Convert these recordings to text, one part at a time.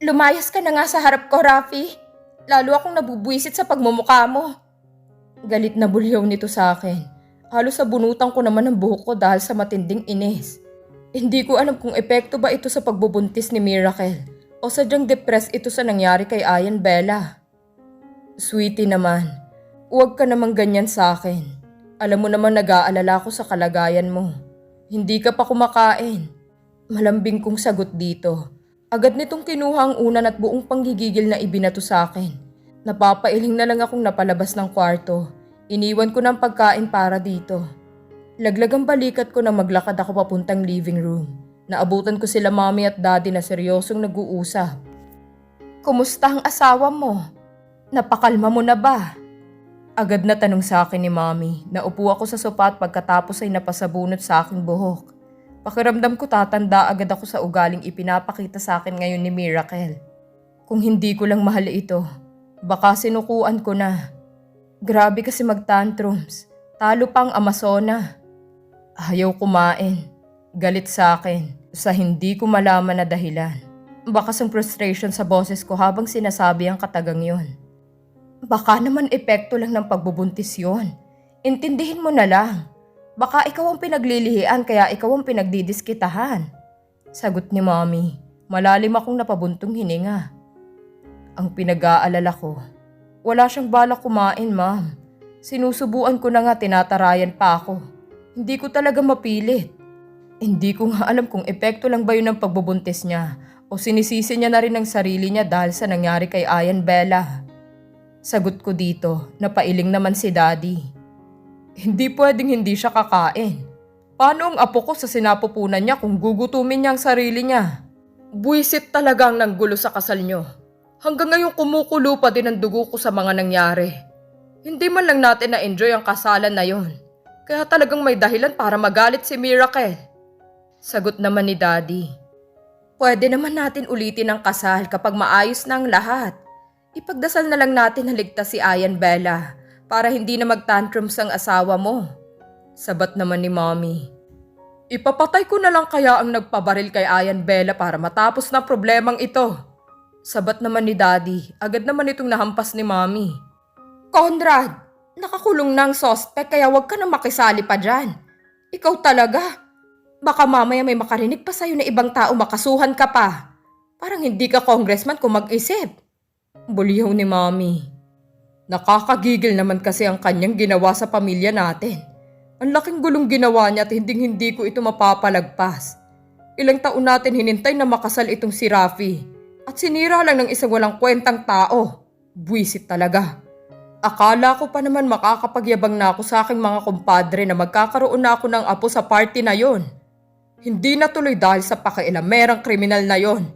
Lumayas ka na nga sa harap ko, Rafi. Lalo akong nabubwisit sa pagmumukha mo. Galit na bulyaw nito sa akin. Halos sa bunutan ko naman ang buhok ko dahil sa matinding inis. Hindi ko alam kung epekto ba ito sa pagbubuntis ni Miracle o sadyang depressed ito sa nangyari kay Ayan Bella. Sweetie naman, huwag ka namang ganyan sa akin. Alam mo naman nag-aalala ko sa kalagayan mo. Hindi ka pa kumakain. Malambing kong sagot dito. Agad nitong kinuha ang unan at buong panggigigil na ibinato sa akin. Napapailing na lang akong napalabas ng kwarto. Iniwan ko ng pagkain para dito. Laglag ang balikat ko na maglakad ako papuntang living room. Naabutan ko sila mami at daddy na seryosong nag-uusap. Kumusta ang asawa mo? Napakalma mo na ba? Agad na tanong sa akin ni mami. Naupo ako sa sopa at pagkatapos ay napasabunot sa aking buhok. Pakiramdam ko tatanda agad ako sa ugaling ipinapakita sa akin ngayon ni Miracle. Kung hindi ko lang mahal ito, baka sinukuan ko na. Grabe kasi mag-tantrums. Talo pang Amazona. Ayaw kumain. Galit sa akin sa hindi ko malaman na dahilan. Bakas ang frustration sa boses ko habang sinasabi ang katagang yon. Baka naman epekto lang ng pagbubuntis yon. Intindihin mo na lang. Baka ikaw ang pinaglilihian kaya ikaw ang pinagdidiskitahan. Sagot ni Mommy. Malalim akong napabuntong hininga. Ang pinag-aalala ko. Wala siyang balak kumain, ma'am. Sinusubuan ko na nga tinatarayan pa ako. Hindi ko talaga mapilit. Hindi ko nga alam kung epekto lang ba yun ng pagbubuntis niya o sinisisi niya na rin ang sarili niya dahil sa nangyari kay Ayan Bella. Sagot ko dito, napailing naman si Daddy. Hindi pwedeng hindi siya kakain. Paano ang apo ko sa sinapupunan niya kung gugutumin niya ang sarili niya? Buisit talagang nanggulo sa kasal niyo. Hanggang ngayon kumukulo pa din ang dugo ko sa mga nangyari. Hindi man lang natin na-enjoy ang kasalan na yon. Kaya talagang may dahilan para magalit si Miracle. Sagot naman ni Daddy. Pwede naman natin ulitin ang kasal kapag maayos na ang lahat. Ipagdasal na lang natin na ligtas si Ayan Bella para hindi na mag-tantrums ang asawa mo. Sabat naman ni Mommy. Ipapatay ko na lang kaya ang nagpabaril kay Ayan Bella para matapos na problemang ito. Sabat naman ni Daddy, agad naman itong nahampas ni Mommy. Conrad, nakakulong na ang sospek kaya huwag ka na makisali pa dyan. Ikaw talaga. Baka mamaya may makarinig pa sa'yo na ibang tao makasuhan ka pa. Parang hindi ka congressman kung mag-isip. Bulihaw ni Mommy. Nakakagigil naman kasi ang kanyang ginawa sa pamilya natin. Ang laking gulong ginawa niya at hindi hindi ko ito mapapalagpas. Ilang taon natin hinintay na makasal itong si Rafi. At sinira lang ng isang walang kwentang tao. Buisit talaga. Akala ko pa naman makakapagyabang na ako sa aking mga kumpadre na magkakaroon na ako ng apo sa party na yon. Hindi natuloy dahil sa pakialamerang kriminal na yon.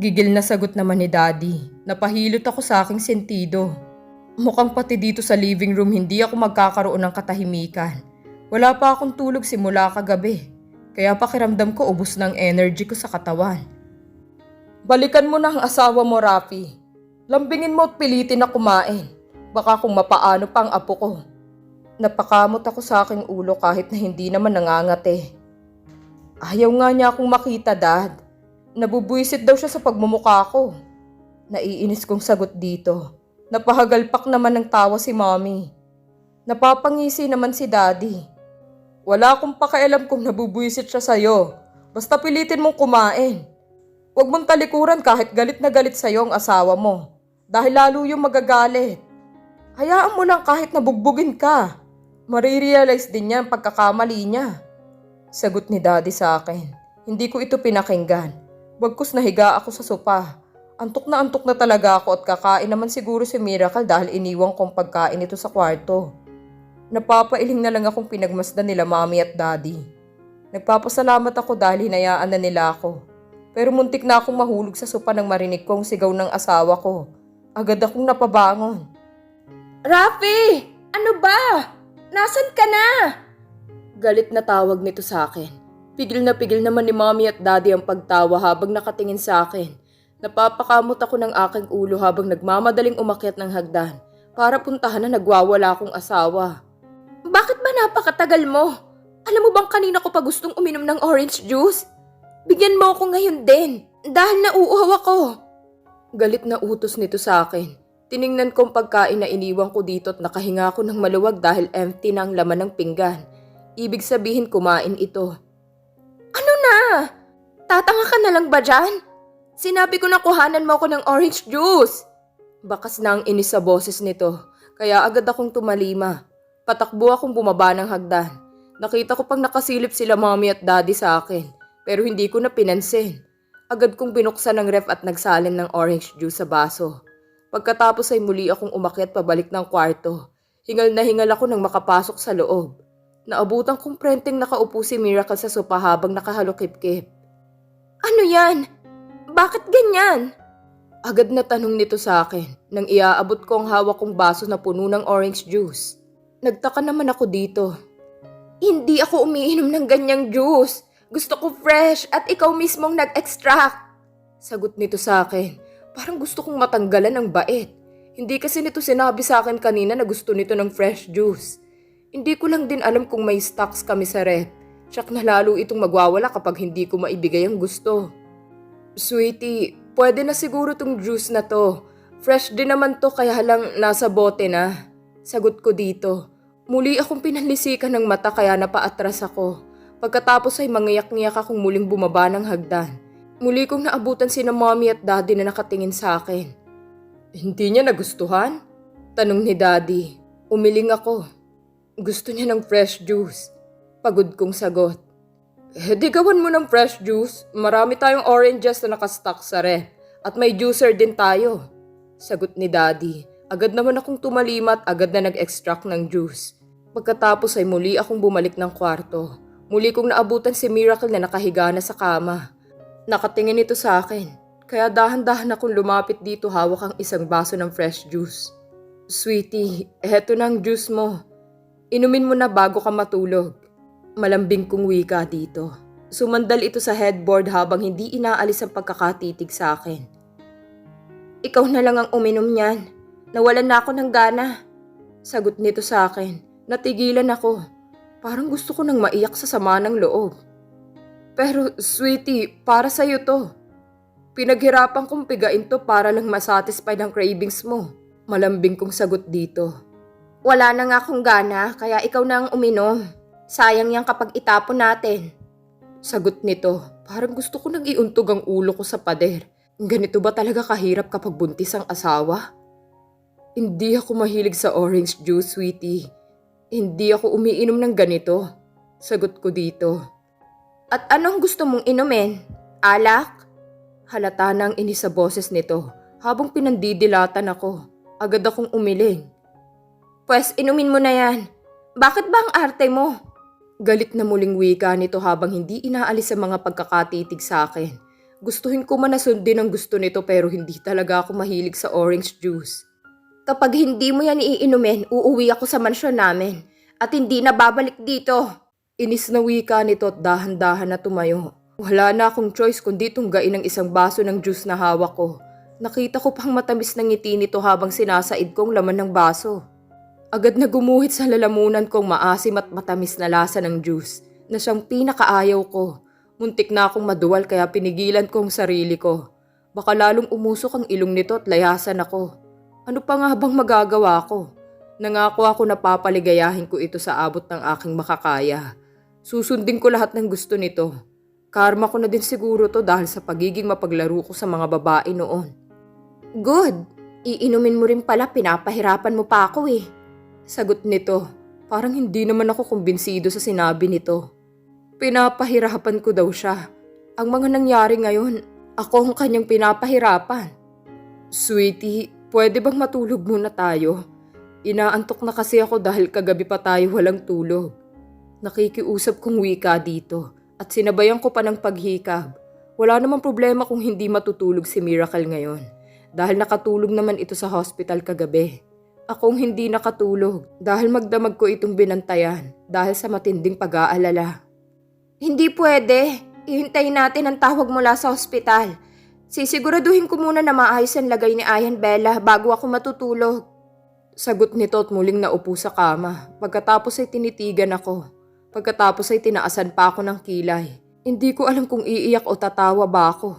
Gigil na sagot naman ni Daddy. Napahilot ako sa aking sentido. Mukhang pati dito sa living room hindi ako magkakaroon ng katahimikan. Wala pa akong tulog simula kagabi. Kaya pakiramdam ko ubos ng energy ko sa katawan. Balikan mo na ang asawa mo, Rafi. Lambingin mo at pilitin na kumain. Baka kung mapaano pa ang apo ko. Napakamot ako sa aking ulo kahit na hindi naman nangangate. Ayaw nga niya akong makita, Dad. Nabubuisit daw siya sa pagmumukha ko. Naiinis kong sagot dito. Napahagalpak naman ng tawa si Mommy. Napapangisi naman si Daddy. Wala akong pakialam kung nabubuisit siya sa'yo. Basta pilitin mong kumain. Huwag mong talikuran kahit galit na galit sa'yo ang asawa mo. Dahil lalo yung magagalit. Hayaan mo lang kahit nabugbugin ka. Marirealize din niya ang pagkakamali niya. Sagot ni Daddy sa akin. Hindi ko ito pinakinggan. Bagkus nahiga ako sa sopa. Antok na antok na talaga ako at kakain naman siguro si Miracle dahil iniwang kong pagkain ito sa kwarto. Napapailing na lang akong pinagmasdan nila mami at daddy. Nagpapasalamat ako dahil hinayaan na nila ako. Pero muntik na akong mahulog sa sopa nang marinig kong sigaw ng asawa ko. Agad akong napabangon. Rafi! Ano ba? Nasaan ka na? Galit na tawag nito sa akin. Pigil na pigil naman ni mommy at daddy ang pagtawa habang nakatingin sa akin. Napapakamot ako ng aking ulo habang nagmamadaling umakyat ng hagdan para puntahan na nagwawala akong asawa. Bakit ba napakatagal mo? Alam mo bang kanina ko pa gustong uminom ng orange juice? Bigyan mo ako ngayon din dahil nauuhaw ako. Galit na utos nito sa akin. Tiningnan ko ang pagkain na iniwan ko dito at nakahinga ako ng maluwag dahil empty na ang laman ng pinggan. Ibig sabihin kumain ito. Ano na? Tatanga ka na lang ba dyan? Sinabi ko na kuhanan mo ako ng orange juice. Bakas na ang inis sa boses nito, kaya agad akong tumalima. Patakbo akong bumaba ng hagdan. Nakita ko pang nakasilip sila mommy at daddy sa akin, pero hindi ko na pinansin. Agad kong binuksan ng ref at nagsalin ng orange juice sa baso. Pagkatapos ay muli akong umakyat pabalik ng kwarto. Hingal na hingal ako nang makapasok sa loob. Naabutan kong prenteng nakaupo si Miracle sa sopa habang nakahalukip-kip. Ano yan? Bakit ganyan? Agad na tanong nito sa akin nang iaabot ko ang hawak kong baso na puno ng orange juice. Nagtaka naman ako dito. Hindi ako umiinom ng ganyang juice. Gusto ko fresh at ikaw mismong nag-extract. Sagot nito sa akin. Parang gusto kong matanggalan ng bait. Hindi kasi nito sinabi sa akin kanina na gusto nito ng fresh juice. Hindi ko lang din alam kung may stocks kami sa rep. Tsak na lalo itong magwawala kapag hindi ko maibigay ang gusto. Sweetie, pwede na siguro tong juice na to. Fresh din naman to kaya lang nasa bote na. Sagot ko dito. Muli akong pinanlisikan ng mata kaya napaatras ako. Pagkatapos ay mangiyak-ngiyak akong muling bumaba ng hagdan. Muli kong naabutan sina mommy at daddy na nakatingin sa akin. Hindi niya nagustuhan? Tanong ni daddy. Umiling ako. Gusto niya ng fresh juice. Pagod kong sagot. Eh di gawan mo ng fresh juice. Marami tayong oranges na nakastock sa ref. At may juicer din tayo. Sagot ni daddy. Agad naman akong tumalima at agad na nag-extract ng juice. Pagkatapos ay muli akong bumalik ng kwarto. Muli kong naabutan si Miracle na nakahiga na sa kama. Nakatingin ito sa akin. Kaya dahan-dahan akong lumapit dito hawak ang isang baso ng fresh juice. Sweetie, eto na ang juice mo. Inumin mo na bago ka matulog. Malambing kong wika dito. Sumandal ito sa headboard habang hindi inaalis ang pagkakatitig sa akin. Ikaw na lang ang uminom niyan. Nawalan na ako ng gana. Sagot nito sa akin. Natigilan ako. Parang gusto ko nang maiyak sa sama ng loob. Pero sweetie, para sa'yo to. Pinaghirapan kong pigain to para lang masatisfy ang cravings mo. Malambing kong sagot dito. Wala na nga akong gana, kaya ikaw na ang uminom. Sayang yan kapag itapon natin. Sagot nito, parang gusto ko nang iuntog ang ulo ko sa pader. Ganito ba talaga kahirap kapag buntis ang asawa? Hindi ako mahilig sa orange juice, sweetie. Hindi ako umiinom ng ganito. Sagot ko dito. At anong gusto mong inumin? Alak? Halata nang inis sa boses nito habang pinandidilatan ako. Agad akong umiling. Pwes inumin mo na yan. Bakit ba ang arte mo? Galit na muling wika nito habang hindi inaalis sa mga pagkakatitig sa akin. Gustuhin ko man na sundin ang gusto nito pero hindi talaga ako mahilig sa orange juice. Kapag hindi mo yan iinumin, uuwi ako sa mansyon namin at hindi na babalik dito. Inis na wika nito at dahan-dahan na tumayo. Wala na akong choice kundi tunggain ang isang baso ng juice na hawak ko. Nakita ko pang matamis na ngiti nito habang sinasaid kong laman ng baso. Agad na gumuhit sa lalamunan kong maasim at matamis na lasa ng juice na siyang pinakaayaw ko. Muntik na akong maduwal kaya pinigilan ko ang sarili ko. Baka lalong umusok ang ilong nito at layasan ako. Ano pa nga bang magagawa ko? Nangako ako na papaligayahin ko ito sa abot ng aking makakaya. Susundin ko lahat ng gusto nito. Karma ko na din siguro to dahil sa pagiging mapaglaro ko sa mga babae noon. Good! Iinumin mo rin pala, pinapahirapan mo pa ako eh. Sagot nito, parang hindi naman ako kumbinsido sa sinabi nito. Pinapahirapan ko daw siya. Ang mga nangyari ngayon, ako ang kanyang pinapahirapan. Sweetie, pwede bang matulog muna tayo? Inaantok na kasi ako dahil kagabi pa tayo walang tulog. Nakikiusap kong wika dito at sinabayan ko pa ng paghikab. Wala namang problema kung hindi matutulog si Miracle ngayon dahil nakatulog naman ito sa hospital kagabi. Akong hindi nakatulog dahil magdamag ko itong binantayan dahil sa matinding pag-aalala. Hindi pwede. Ihintayin natin ang tawag mula sa ospital. Sisiguraduhin ko muna na maayos ang lagay ni Ayan Bella bago ako matutulog. Sagot nito at muling naupo sa kama. Pagkatapos ay tinitigan ako. Pagkatapos ay tinaasan pa ako ng kilay. Hindi ko alam kung iiyak o tatawa ba ako.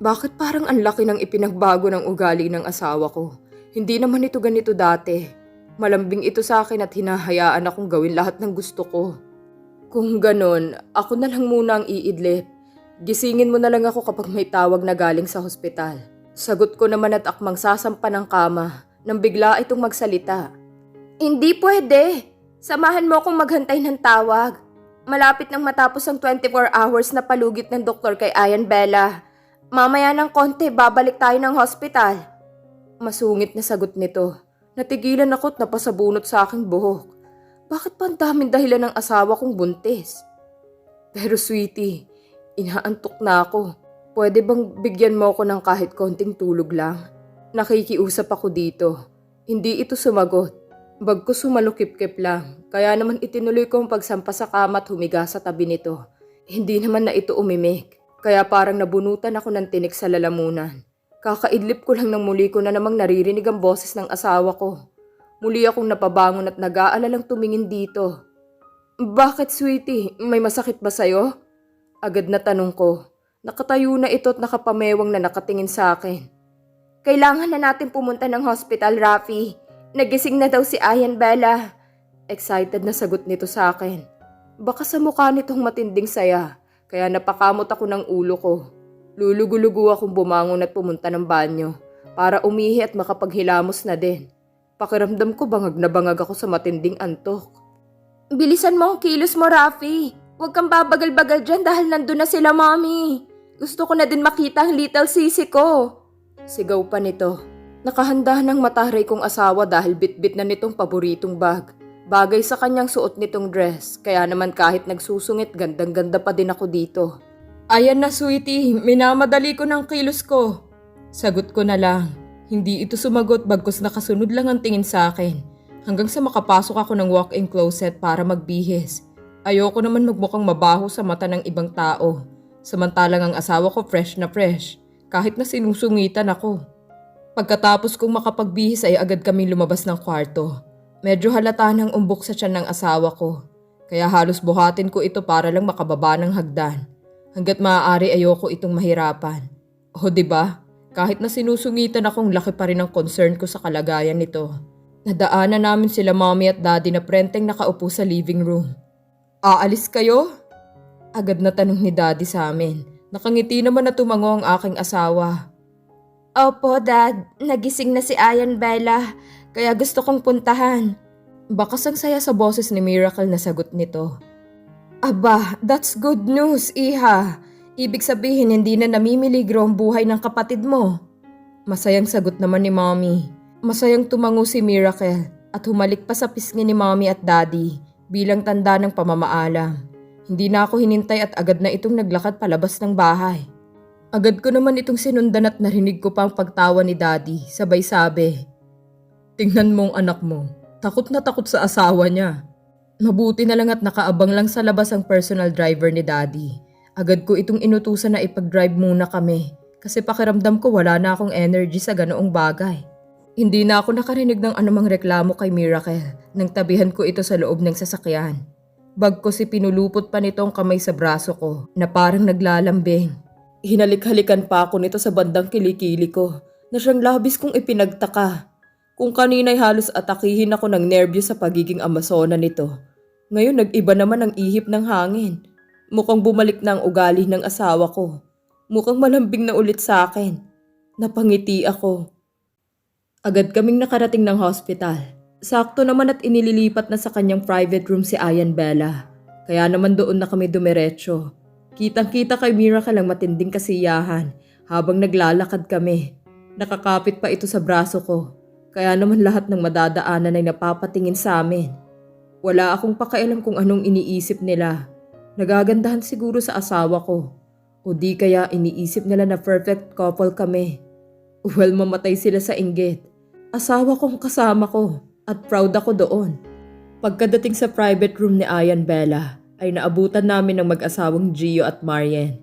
Bakit parang ang laki ng ipinagbago ng ugali ng asawa ko? Hindi naman ito ganito dati. Malambing ito sa akin at hinahayaan akong gawin lahat ng gusto ko. Kung ganon, ako na lang muna ang iidlip. Gisingin mo na lang ako kapag may tawag na galing sa hospital. Sagot ko naman at akmang sasampa ng kama nang bigla itong magsalita. Hindi pwede. Samahan mo akong maghantay ng tawag. Malapit nang matapos ang 24 hours na palugit ng doktor kay Ayan Bella. Mamaya ng konti, babalik tayo ng hospital. Masungit na sagot nito. Natigilan ako't napasabunot sa aking buhok. Bakit pa ang daming dahilan ng asawa kong buntis? Pero sweetie, inaantok na ako. Pwede bang bigyan mo ako ng kahit konting tulog lang? Nakikiusap ako dito. Hindi ito sumagot. Bag ko sumalukip-kip lang. Kaya naman itinuloy ko ang pagsampa sa kama at humiga sa tabi nito. Hindi naman na ito umimik. Kaya parang nabunutan ako ng tinik sa lalamunan. Kakaidlip ko lang nang muli ko na namang naririnig ang boses ng asawa ko. Muli akong napabangon at nag-aalalang tumingin dito. Bakit sweetie? May masakit ba sa'yo? Agad na tanong ko. Nakatayo na ito at nakapamewang na nakatingin sa akin. Kailangan na natin pumunta ng hospital, Rafi. Nagising na daw si Ayan Bella. Excited na sagot nito sa akin. Baka sa mukha nitong matinding saya, kaya napakamot ako ng ulo ko. Lulugulugo akong bumangon at pumunta ng banyo para umihi at makapaghilamos na din. Pakiramdam ko bangag na bangag ako sa matinding antok. Bilisan mo ang kilos mo, Rafi. Huwag kang babagal-bagal dyan dahil nandun na sila, Mommy. Gusto ko na din makita ang little sisi ko. Sigaw pa nito. Nakahanda ng mataray kong asawa dahil bitbit na nitong paboritong bag. Bagay sa kanyang suot nitong dress, kaya naman kahit nagsusungit, gandang-ganda pa din ako dito. Ayan na, sweetie. Minamadali ko ng kilos ko. Sagot ko na lang. Hindi ito sumagot bagkus nakasunod lang ang tingin sa akin. Hanggang sa makapasok ako ng walk-in closet para magbihis. Ayoko naman magmukhang mabaho sa mata ng ibang tao. Samantalang ang asawa ko fresh na fresh. Kahit na sinusungitan ako. Pagkatapos kong makapagbihis ay agad kami lumabas ng kwarto. Medyo halata ng umbok sa tiyan ng asawa ko. Kaya halos buhatin ko ito para lang makababa ng hagdan. Hanggat maaari ayoko itong mahirapan. O ba? Diba? Kahit na sinusungitan akong laki pa rin ang concern ko sa kalagayan nito. Nadaanan namin sila mommy at daddy na prenteng nakaupo sa living room. Aalis kayo? Agad na tanong ni daddy sa amin. Nakangiti naman na tumango ang aking asawa. Opo, dad. Nagising na si Ayan Bella. Kaya gusto kong puntahan. Bakas ang saya sa boses ni Miracle na sagot nito. Aba, that's good news, iha. Ibig sabihin hindi na namimiligro ang buhay ng kapatid mo. Masayang sagot naman ni Mommy. Masayang tumango si Miracle at humalik pa sa pisngi ni Mommy at Daddy bilang tanda ng pamamaalam. Hindi na ako hinintay at agad na itong naglakad palabas ng bahay. Agad ko naman itong sinundan at narinig ko pa ang pagtawa ni Daddy, sabay sabi, Tingnan mo ang anak mo, takot na takot sa asawa niya. Mabuti na lang at nakaabang lang sa labas ang personal driver ni Daddy. Agad ko itong inutusan na ipag-drive muna kami kasi pakiramdam ko wala na akong energy sa ganoong bagay. Hindi na ako nakarinig ng anumang reklamo kay Miracle nang tabihan ko ito sa loob ng sasakyan. Bag ko si pinulupot pa nitong kamay sa braso ko na parang naglalambing. Hinalik-halikan pa ako nito sa bandang kilikili ko na siyang labis kong ipinagtaka. Kung kanina'y halos atakihin ako ng nerbyo sa pagiging amasona nito. Ngayon nag-iba naman ang ihip ng hangin. Mukhang bumalik na ang ugali ng asawa ko. Mukhang malambing na ulit sa akin. Napangiti ako. Agad kaming nakarating ng hospital. Sakto naman at inililipat na sa kanyang private room si Ayan Bella. Kaya naman doon na kami dumiretso. Kitang-kita kay Miracle ang matinding kasiyahan habang naglalakad kami. Nakakapit pa ito sa braso ko. Kaya naman lahat ng madadaanan ay napapatingin sa amin. Wala akong pakialam kung anong iniisip nila. Nagagandahan siguro sa asawa ko. O di kaya iniisip nila na perfect couple kami. Well, mamatay sila sa inggit. Asawa kong kasama ko at proud ako doon. Pagkadating sa private room ni Ayan Bella, ay naabutan namin ng mag-asawang Gio at Marian.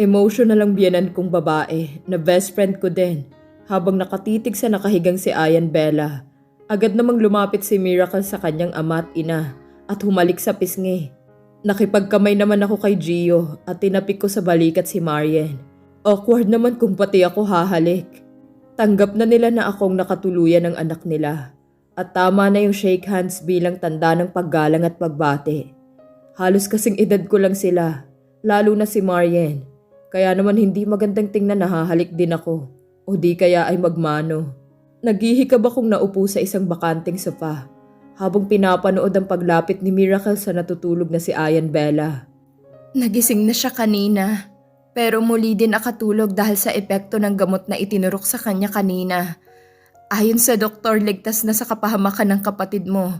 Emotional ang biyanan kong babae na best friend ko din habang nakatitig sa nakahigang si Ayan Bella. Agad namang lumapit si Miracle sa kanyang ama at ina at humalik sa pisngi. Nakipagkamay naman ako kay Gio at tinapik ko sa balikat si Marian. Awkward naman kung pati ako hahalik. Tanggap na nila na akong nakatuluyan ng anak nila. At tama na yung shake hands bilang tanda ng paggalang at pagbate. Halos kasing edad ko lang sila, lalo na si Marian. Kaya naman hindi magandang tingnan na hahalik din ako. O di kaya ay magmano. Naghihikab akong naupo sa isang bakanting sofa habang pinapanood ang paglapit ni Miracle sa natutulog na si Ayan Bella. Nagising na siya kanina, pero muli din nakatulog dahil sa epekto ng gamot na itinurok sa kanya kanina. Ayon sa doktor, ligtas na sa kapahamakan ng kapatid mo.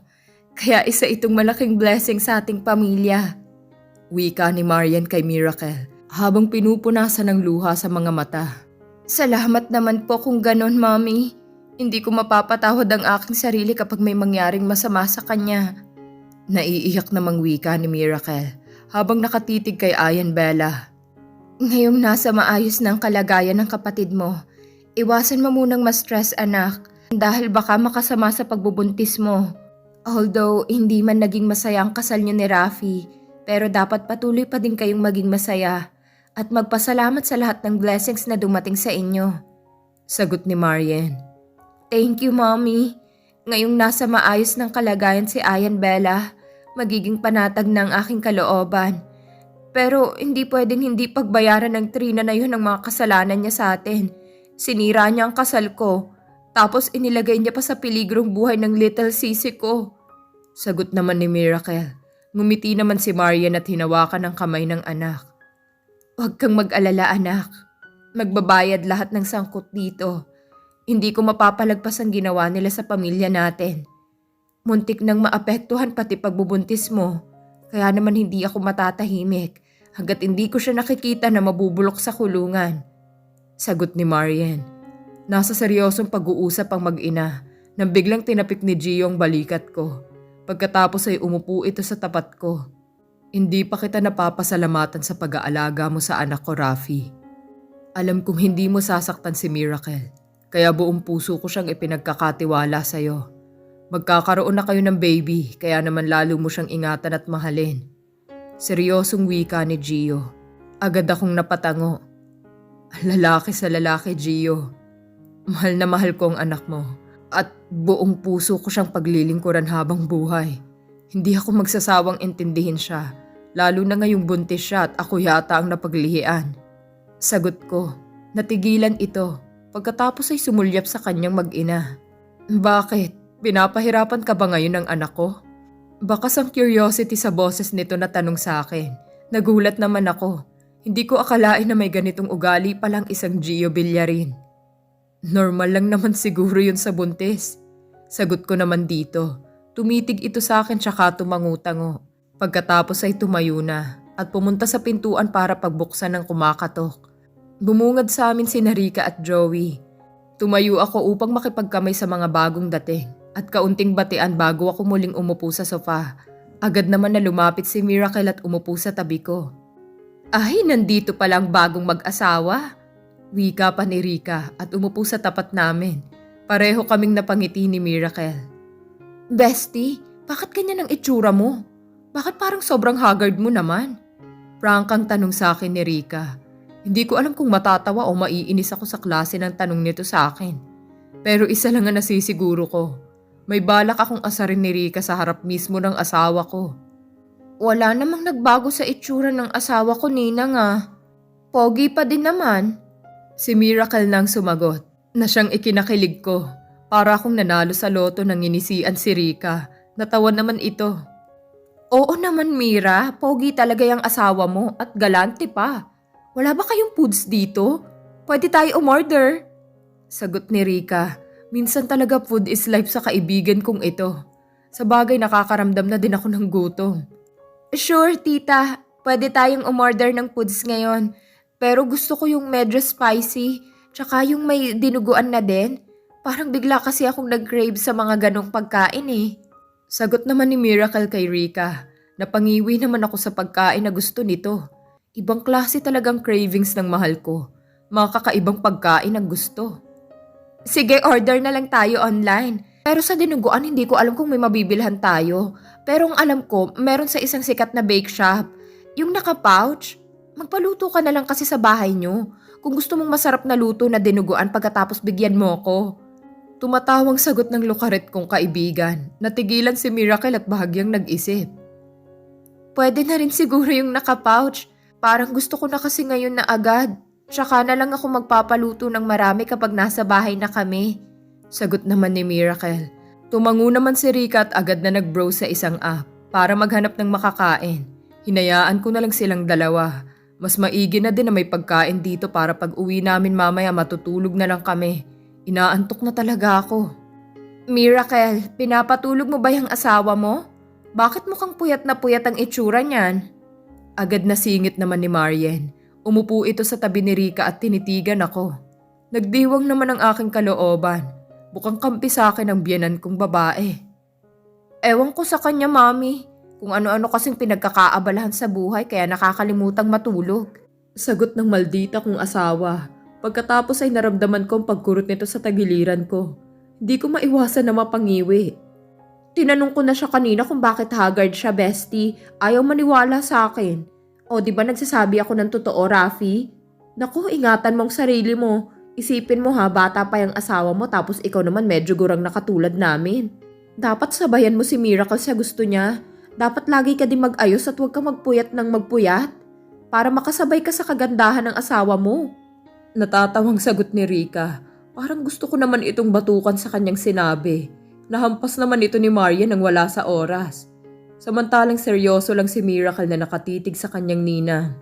Kaya isa itong malaking blessing sa ating pamilya. Wika ni Marian kay Miracle habang pinupunasan ng luha sa mga mata. Salamat naman po kung ganon, Mommy. Hindi ko mapapatawad ang aking sarili kapag may mangyaring masama sa kanya. Naiiyak namang wika ni Miracle habang nakatitig kay Ayan Bella. Ngayong nasa maayos ng kalagayan ng kapatid mo, iwasan mo munang ma-stress anak dahil baka makasama sa pagbubuntis mo. Although hindi man naging masaya ang kasal niyo ni Rafi, pero dapat patuloy pa din kayong maging masaya at magpasalamat sa lahat ng blessings na dumating sa inyo. Sagot ni Marian. Thank you, Mommy. Ngayong nasa maayos ng kalagayan si Ayan Bella, magiging panatag ng aking kalooban. Pero hindi pwedeng hindi pagbayaran ng Trina na yun ang mga kasalanan niya sa atin. Sinira niya ang kasal ko, tapos inilagay niya pa sa piligrong buhay ng little sisi ko. Sagot naman ni Miracle. Ngumiti naman si Marian at hinawakan ang kamay ng anak. Huwag kang mag-alala anak. Magbabayad lahat ng sangkot dito. Hindi ko mapapalagpas ang ginawa nila sa pamilya natin. Muntik nang maapektuhan pati pagbubuntis mo. Kaya naman hindi ako matatahimik hanggat hindi ko siya nakikita na mabubulok sa kulungan. Sagot ni Marian. Nasa seryosong pag-uusap ang mag-ina nang biglang tinapik ni Gio ang balikat ko. Pagkatapos ay umupo ito sa tapat ko. Hindi pa kita napapasalamatan sa pag-aalaga mo sa anak ko, Rafi. Alam kong hindi mo sasaktan si Miracle, kaya buong puso ko siyang ipinagkakatiwala sa'yo. Magkakaroon na kayo ng baby, kaya naman lalo mo siyang ingatan at mahalin. Seryosong wika ni Gio. Agad akong napatango. Lalaki sa lalaki, Gio. Mahal na mahal ko ang anak mo. At buong puso ko siyang paglilingkuran habang buhay. Hindi ako magsasawang intindihin siya, lalo na ngayong buntis siya at ako yata ang napaglihian. Sagot ko, natigilan ito pagkatapos ay sumulyap sa kanyang mag-ina. Bakit? Pinapahirapan ka ba ngayon ng anak ko? Bakas ang curiosity sa boses nito na tanong sa akin. Nagulat naman ako. Hindi ko akalain na may ganitong ugali palang isang Gio Villarin. Normal lang naman siguro yun sa buntis. Sagot ko naman dito. Tumitig ito sa akin tsaka tumangutango. Pagkatapos ay tumayo na at pumunta sa pintuan para pagbuksan ng kumakatok. Bumungad sa amin si Narika at Joey. Tumayo ako upang makipagkamay sa mga bagong dating at kaunting batian bago ako muling umupo sa sofa. Agad naman na lumapit si Miracle at umupo sa tabi ko. Ay, nandito palang bagong mag-asawa. Wika pa ni Rika at umupo sa tapat namin. Pareho kaming napangiti ni Miracle. Bestie, bakit ganyan ang itsura mo? Bakit parang sobrang haggard mo naman? Frankang tanong sa akin ni Rika. Hindi ko alam kung matatawa o maiinis ako sa klase ng tanong nito sa akin. Pero isa lang ang nasisiguro ko. May balak akong asarin ni Rika sa harap mismo ng asawa ko. Wala namang nagbago sa itsura ng asawa ko, Nina nga. Pogi pa din naman. Si Miracle nang sumagot na siyang ikinakilig ko. Para akong nanalo sa loto ng inisian si Rika. Natawa naman ito. Oo naman Mira, pogi talaga yung asawa mo at galante pa. Wala ba kayong foods dito? Pwede tayo umorder. Sagot ni Rika. Minsan talaga food is life sa kaibigan kong ito. Sa bagay nakakaramdam na din ako ng gutom. Sure, tita. Pwede tayong umorder ng foods ngayon. Pero gusto ko yung medyo spicy. Tsaka yung may dinuguan na din. Parang bigla kasi akong nag-crave sa mga ganong pagkain eh. Sagot naman ni Miracle kay Rika. Napangiwi naman ako sa pagkain na gusto nito. Ibang klase talagang cravings ng mahal ko. Mga kakaibang pagkain ang gusto. Sige, order na lang tayo online. Pero sa dinuguan, hindi ko alam kung may mabibilhan tayo. Pero ang alam ko, meron sa isang sikat na bake shop. Yung naka-pouch. Magpaluto ka na lang kasi sa bahay nyo. Kung gusto mong masarap na luto na dinuguan pagkatapos bigyan mo ako. Tumatawang sagot ng lukaret kong kaibigan. Natigilan si Miracle at bahagyang nag-isip. Pwede na rin siguro yung nakapouch. Parang gusto ko na kasi ngayon na agad. Tsaka na lang ako magpapaluto ng marami kapag nasa bahay na kami. Sagot naman ni Miracle. Tumango naman si Rika at agad na nag-browse sa isang app para maghanap ng makakain. Hinayaan ko na lang silang dalawa. Mas maigi na din na may pagkain dito para pag uwi namin mamaya matutulog na lang kami. Inaantok na talaga ako. Miracle, pinapatulog mo ba yung asawa mo? Bakit mukhang puyat na puyat ang itsura niyan? Agad na singit naman ni Marian. Umupo ito sa tabi ni Rika at tinitigan ako. Nagdiwang naman ang aking kalooban. Bukang kampi sa akin ang biyanan kong babae. Ewan ko sa kanya, mami. Kung ano-ano kasing pinagkakaabalahan sa buhay kaya nakakalimutang matulog. Sagot ng maldita kong asawa. Pagkatapos ay naramdaman ko ang pagkurot nito sa tagiliran ko. Hindi ko maiwasan na mapangiwi. Tinanong ko na siya kanina kung bakit haggard siya, bestie. Ayaw maniwala sa akin. O di ba nagsasabi ako ng totoo, Rafi? Naku, ingatan mong sarili mo. Isipin mo ha, bata pa yung asawa mo tapos ikaw naman medyo gurang na katulad namin. Dapat sabayan mo si Miracle sa gusto niya. Dapat lagi ka din mag-ayos at huwag ka magpuyat ng magpuyat. Para makasabay ka sa kagandahan ng asawa mo. Natatawang sagot ni Rika. Parang gusto ko naman itong batukan sa kanyang sinabi. Nahampas naman ito ni Maria nang wala sa oras. Samantalang seryoso lang si Miracle na nakatitig sa kanyang ninang.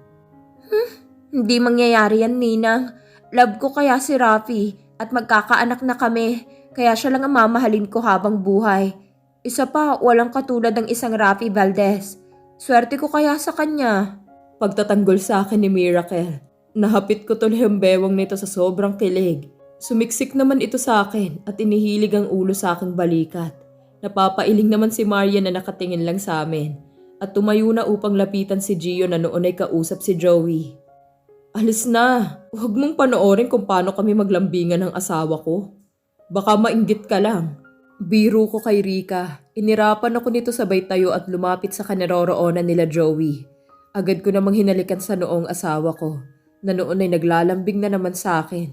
Hmm, hindi mangyayari yan, ninang. Love ko kaya si Rafi at magkakaanak na kami. Kaya siya lang ang mamahalin ko habang buhay. Isa pa, walang katulad ng isang Rafi Valdez. Swerte ko kaya sa kanya. Pagtatanggol sa akin ni Miracle, nahapit ko tuloy ang bewang nito sa sobrang kilig. Sumiksik naman ito sa akin at inihilig ang ulo sa aking balikat. Napapailing naman si Maria na nakatingin lang sa amin at tumayo na upang lapitan si Gio na noon ay kausap si Joey. Alis na. Huwag mong panoorin kung paano kami maglambingan ng asawa ko. Baka mainggit ka lang. Biro ko kay Rika. Inirapan ako nito sabay tayo at lumapit sa kanaroroonan nila Joey. Agad ko namang hinalikan sa noong asawa ko na noon ay naglalambing na naman sa akin.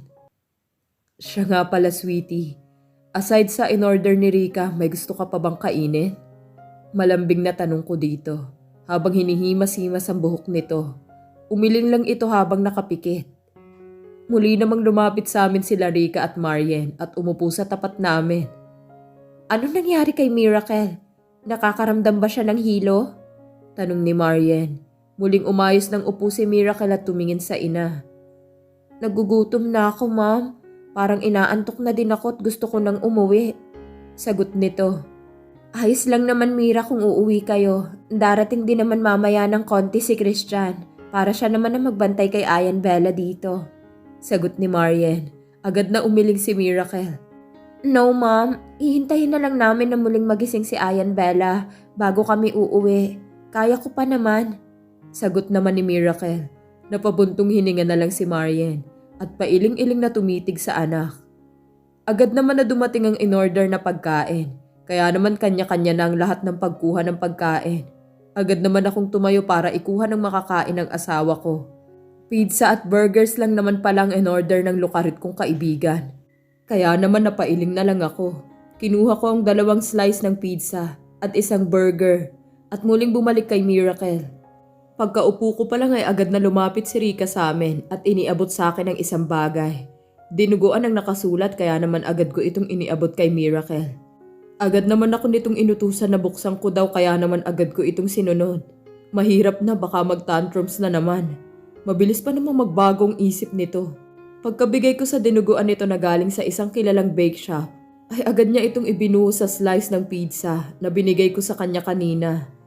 Siya nga pala, sweetie. Aside sa in-order ni Rika, may gusto ka pa bang kainin? Malambing na tanong ko dito habang hinihimas-himas ang buhok nito. Umiling lang ito habang nakapikit. Muli namang lumapit sa amin sila Rika at Marian at umupo sa tapat namin. Anong nangyari kay Miracle? Nakakaramdam ba siya ng hilo? Tanong ni Marian. Muling umayos ng upo si Miracle at tumingin sa ina. Nagugutom na ako, ma'am. Parang inaantok na din ako at gusto ko nang umuwi. Sagot nito. Ayos lang naman Mira kung uuwi kayo. Darating din naman mamaya ng konti si Christian para siya naman na magbantay kay Ayan Bella dito. Sagot ni Marian. Agad na umiling si Miracle. No ma'am, ihintayin na lang namin na muling magising si Ayan Bella bago kami uuwi. Kaya ko pa naman. Sagot naman ni Miracle. Napabuntong hininga na lang si Marian at pailing-iling na tumitig sa anak. Agad naman na dumating ang in-order na pagkain, kaya naman kanya-kanya na ang lahat ng pagkuha ng pagkain. Agad naman akong tumayo para ikuha ng makakain ng asawa ko. Pizza at burgers lang naman palang in-order ng lukarit kong kaibigan. Kaya naman napailing na lang ako. Kinuha ko ang dalawang slice ng pizza at isang burger at muling bumalik kay Miracle. Pagkaupo ko pa lang ay agad na lumapit si Rika sa amin at iniabot sa akin ang isang bagay. Dinuguan ang nakasulat kaya naman agad ko itong iniabot kay Miracle. Agad naman ako nitong inutusan na buksan ko daw kaya naman agad ko itong sinunod. Mahirap na baka mag-tantrums na naman. Mabilis pa namang magbagong isip nito. Pagkabigay ko sa dinuguan nito na galing sa isang kilalang bake shop, ay agad niya itong ibinuhos sa slice ng pizza na binigay ko sa kanya kanina.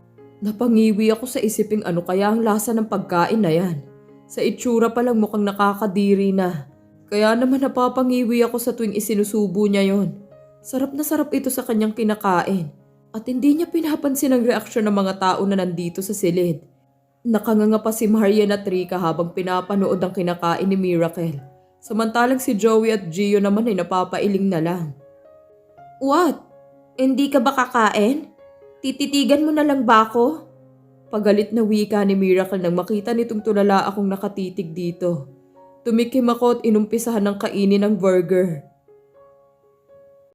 Napangiwi ako sa isiping ano kaya ang lasa ng pagkain na yan. Sa itsura pa lang mukhang nakakadiri na. Kaya naman napapangiwi ako sa tuwing isinusubo niya yon. Sarap na sarap ito sa kanyang kinakain. At hindi niya pinapansin ang reaksyon ng mga tao na nandito sa silid. Nakanganga pa si Marian at Rika habang pinapanood ang kinakain ni Miracle. Samantalang si Joey at Gio naman ay napapailing na lang. What? Hindi ka ba kakain? Tititigan mo na lang ba ako? Pagalit na wika ni Miracle nang makita nitong tulala akong nakatitig dito. Tumikim ako at inumpisahan ng kainin ng burger.